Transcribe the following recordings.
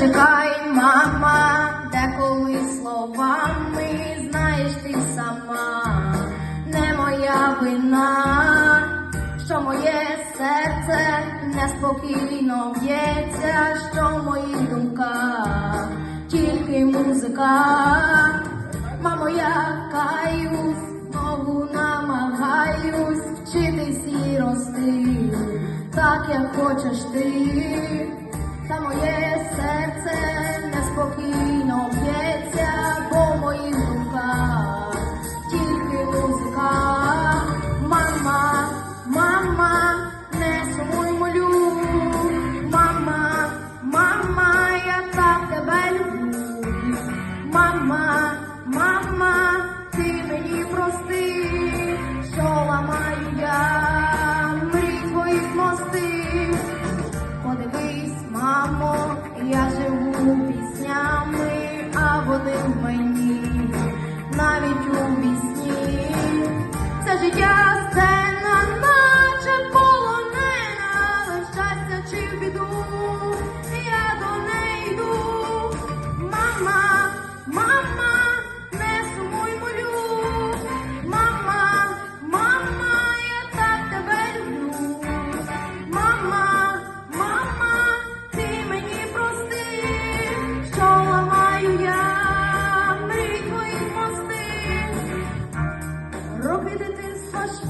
Чекай, мама, деколи словами знаєш ти сама, не моя вина, що моє серце неспокійно б'ється, що в моїх думках тільки музика, мамо, я каюсь, знову намагаюсь вчитись і рости, так як хочеш ти та моє серце неспокійно піснями, а вони в мені, навіть у вісні. Це життя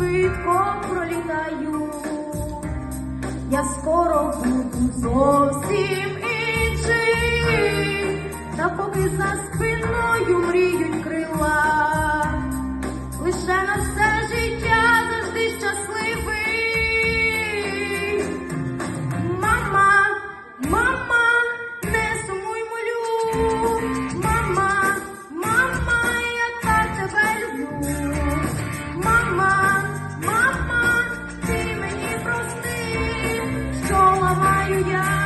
швидко пролітаю, Я скоро буду зовсім мама,